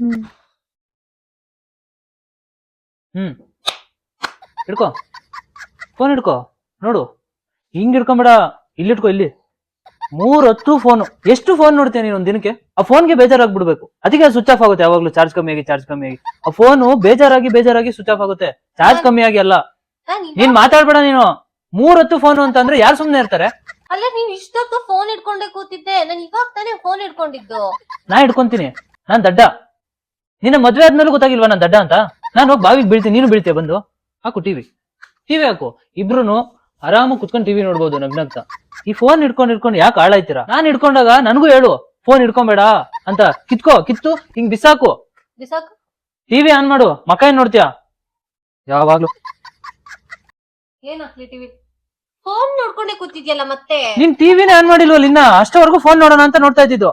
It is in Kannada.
ಹ್ಮ್. ಹ್ಮ್. ಹಿಡ್ಕೋ. ಫೋನ್ ಹಿಡ್ಕೋ. ನೋಡು. ಹಿಂಗ್ ಹಿಡ್ಕೊಂಬೇಡ. ಇಲ್ಲಿ ಇಟ್ಕೋ ಇಲ್ಲಿ. ಮೂರ್ ಹತ್ತು ಫೋನು. ಎಷ್ಟು ಫೋನ್ ನೋಡ್ತೀಯ ನೀನು ಒಂದ್ ದಿನಕ್ಕೆ? ಆ ಫೋನ್ಗೆ ಬೇಜಾರಾಗ್ಬಿಡ್ಬೇಕು. ಅದಕ್ಕೆ ಸ್ವಿಚ್ ಆಫ್ ಆಗುತ್ತೆ ಯಾವಾಗ್ಲೂ. ಚಾರ್ಜ್ ಕಮ್ಮಿ ಆಗಿ ಚಾರ್ಜ್ ಕಮ್ಮಿ ಆಗಿ. ಆ ಫೋನು ಬೇಜಾರಾಗಿ ಬೇಜಾರಾಗಿ ಸ್ವಿಚ್ ಆಫ್ ಆಗುತ್ತೆ. ಚಾರ್ಜ್ ಕಮ್ಮಿ ಆಗಿ ಅಲ್ಲ. ನಾನ್ ಮಾತಾಡ್ಬೇಡ ನೀನು. ಮೂರ್ ಫೋನ್ ಫೋನು ಅಂತಂದ್ರೆ ಯಾರು ಸುಮ್ನೆ ಇರ್ತಾರೆ? ಅಲ್ಲ ನೀನ್ ಇಷ್ಟೊತ್ತು ಫೋನ್ ಇಟ್ಕೊಂಡೆ ಕೂತಿದ್ದೆ. ನಾನು ಇವಾಗ ತಾನೇ ಫೋನ್ ಇಟ್ಕೊಂಡಿದ್ದು ನಾ ಹಿಡ್ಕೊಂತೀನಿ. ನಾನ್ ದಡ್ಡ. ನಿನ್ನ ಮದ್ವೆ ಆದ್ಮೇಲೆ ಗೊತ್ತಾಗಿಲ್ವಾ ನಾನು ದಡ್ಡ ಅಂತ? ನಾನು ಹೋಗಿ ಬಾವಿಗೆ ಬೀಳ್ತೀನಿ ನೀನು ಬೀಳ್ತೀಯ ಬಂದು? ಹಾಕು ಟಿವಿ ಟಿವಿ ಹಾಕು. ಇಬ್ರು ಆರಾಮಾಗಿ ಕುತ್ಕೊಂಡು ಟಿವಿ ನೋಡ್ಬೋದು ನಗ್ನಗ್ತ. ಈ ಫೋನ್ ಹಿಡ್ಕೊಂಡು ಹಿಡ್ಕೊಂಡು ಯಾಕೆ ಹಾಳಾಯ್ತೀರಾ? ನಾನ್ ಹಿಡ್ಕೊಂಡಾಗ ನನಗೂ ಹೇಳು ಫೋನ್ ಹಿಡ್ಕೊಂಬೇಡ ಅಂತ. ಕಿತ್ಕೋ ಕಿತ್ತು ಹಿಂಗ್ ಬಿಸಾಕು. ಬಿಸಾಕು? ಟಿವಿ ಆನ್ ಮಾಡು ಮಕ್ಕ ಏನ್ ನೋಡ್ತೀಯ? ಯಾವಾಗ್ಲೂ. ಏನ್ ಹಾಕ್ಲಿ ಟಿವಿ ಫೋನ್ ನೋಡ್ಕೊಂಡೆ ಕೂತಿದ್ಯಲ್ಲ ಮತ್ತೆ? ನಿನ್ ಟಿವಿನೇ ಆನ್ ಮಾಡಿಲ್ವಲ್ಲ ಇನ್ನ? ಅಷ್ಟವರೆಗೂ ಫೋನ್ ನೋಡೋಣ ಅಂತ ನೋಡ್ತಾ ಇದ್ದಿದ್ದು.